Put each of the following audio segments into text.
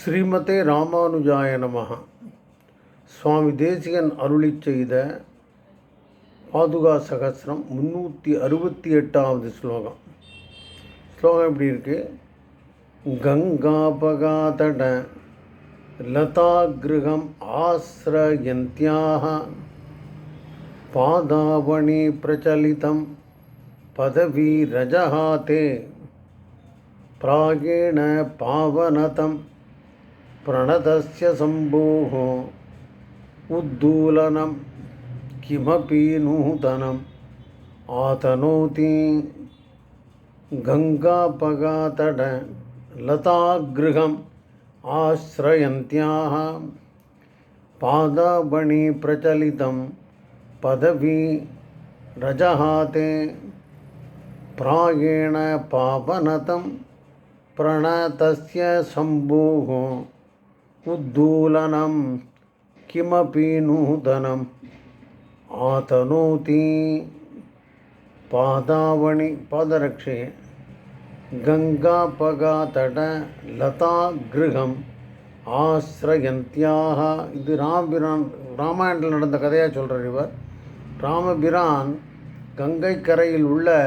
ஸ்ரீமதே ராமானுஜாய நமகா சுவாமி தேசிகன் அருளி செய்த பாதுகா சகசிரம் முன்னூற்றி அறுபத்தி எட்டாவது ஸ்லோகம். ஸ்லோகம் எப்படி இருக்கு? கங்காபகாதட லதாகிருகம் ஆசிரயந்தியாக பாதாவணி பிரச்சலிதம் பதவி ரஜஹாதே. பிராகேண பாவனதம் प्रणतस्य शम्भोः उद्दूलनं किमपि नूतनम्। आतनोति गङ्गापगातडलतागृहम् आश्रयन्त्याः। पादावणिप्रचलितं पदवी रजहाते। प्रागेण पावनतं प्रणतस्य शम्भोः उद्दूलनं किमपि नूतनम् आतनोति पादावणि पादरक्षे கங்காபகாதடலதாகிருகம் ஆசிரயந்தியாக இது ராமபிரான் ராமாயணத்தில் நடந்த கதையாக சொல்கிறார் இவர் ராமபிரான் கங்கை கரையில் உள்ள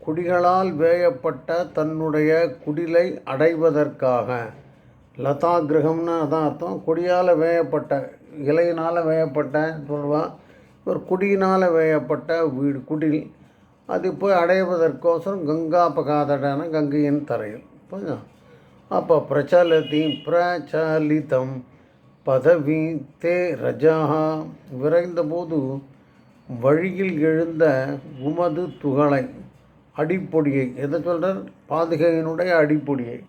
குடிகளால் வேயப்பட்ட தன்னுடைய குடிலை அடைவதற்காக லதா கிரகம்னு அதான் அர்த்தம். கொடியால் வேயப்பட்ட இலையினால் வேயப்பட்ட சொல்லுவான் ஒரு குடியினால் வேயப்பட்ட வீடு குடில். அது போய் அடைவதற்கோசரம் கங்கா பகாதடான கங்கையின் தரையில். புரியுதா? அப்போ பிரச்சலதி பிரச்சலிதம் பதவி தே ரஜா விரைந்தபோது வழியில் எழுந்த உமது துகளை அடிப்பொடியை எதை சொல்கிறார் பாதுகையினுடைய அடிப்பொடியை.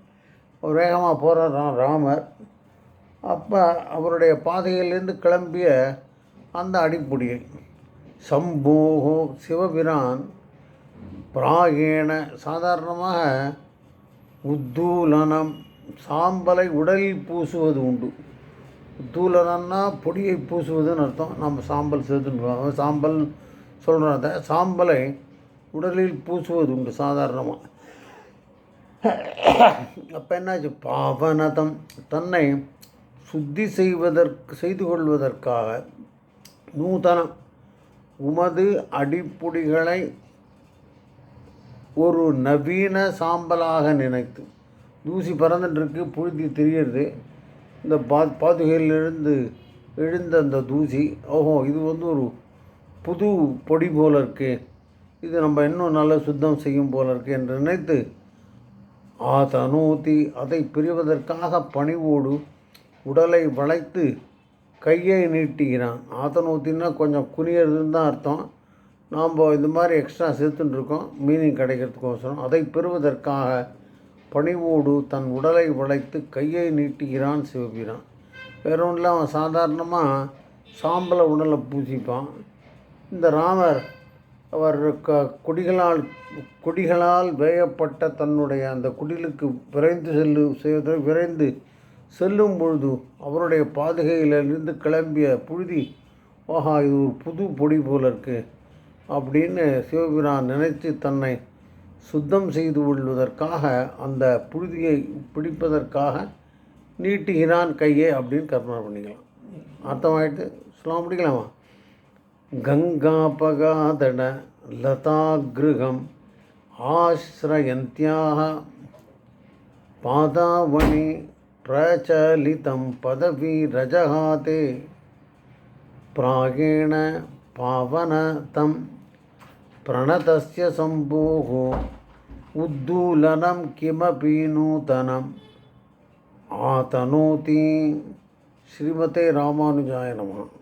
வேகமாக போகிறார் ராமர். அப்போ அவருடைய பாதையிலிருந்து கிளம்பிய அந்த அடிப்பொடியை சம்பூகோ சிவபிரான் பிராகேண சாதாரணமாக உத்தூலனம் சாம்பலை உடலில் பூசுவது உண்டு. உத்தூலனம்னா பொடியை பூசுவதுன்னு அர்த்தம். நம்ம சாம்பல் சேர்த்துன்னு சாம்பல் சொல்கிறோம் சாம்பலை உடலில் பூசுவது உண்டு சாதாரணமாக அப்போ என்னாச்சு பாவனதம் தன்னை சுத்தி செய்வதற்கு செய்து கொள்வதற்காக நூதனம். உமது அடிப்புடிகளை ஒரு நவீன சாம்பலாக நினைத்து. தூசி பறந்துட்டுருக்கு புழுதி தெரியறது இந்த பா பாதுகையிலிருந்து எழுந்த அந்த தூசி ஓஹோ இது வந்து ஒரு புது பொடி போல இருக்குது இது நம்ம இன்னும் நல்லா சுத்தம் செய்யும் போல இருக்குது என்று நினைத்து ஆதனூதி அதை பிரிவதற்காக பணிவோடு உடலை வளைத்து கையை நீட்டிக்கிறான். ஆதனூத்தின்னா கொஞ்சம் குனியறதுன்னு தான் அர்த்தம். நாம் இந்த மாதிரி எக்ஸ்ட்ரா சேர்த்துட்டுருக்கோம். மீனிங் கிடைக்கிறதுக்கோசரம். அதை பெறுவதற்காக பணிவோடு தன் உடலை வளைத்து கையை நீட்டுகிறான் சிவபிரான். வேற ஒன்றில் அவன் சாதாரணமாக சாம்பலை உடலை பூசிப்பான். இந்த ராமர் அவர் க கொடிகளால் கொடிகளால் வேயப்பட்ட தன்னுடைய அந்த குடிலுக்கு விரைந்து செல்லு செய்வதை விரைந்து செல்லும் பொழுது அவருடைய பாதுகையிலிருந்து கிளம்பிய புழுதி ஆஹா இது ஒரு புது பொடி போல இருக்கு அப்படின்னு சிவபிரான் நினைத்து தன்னை சுத்தம் செய்து கொள்வதற்காக அந்த புழுதியை பிடிப்பதற்காக நீட்டுகிறான் கையை அப்படின்னு கற்பனை பண்ணிக்கலாம். அர்த்தமாயிட்டு சொல்ல முடிக்கலாமா गङ्गापगादड लतागृहम् आश्रयन्त्याः पादावणि प्रचलितं पदवीरजहाते प्रागेण पावनतं प्रणतस्य शम्भोः उद्दूलनं किमपि नूतनम् आतनोति श्रीमते रामानुजाय नमः।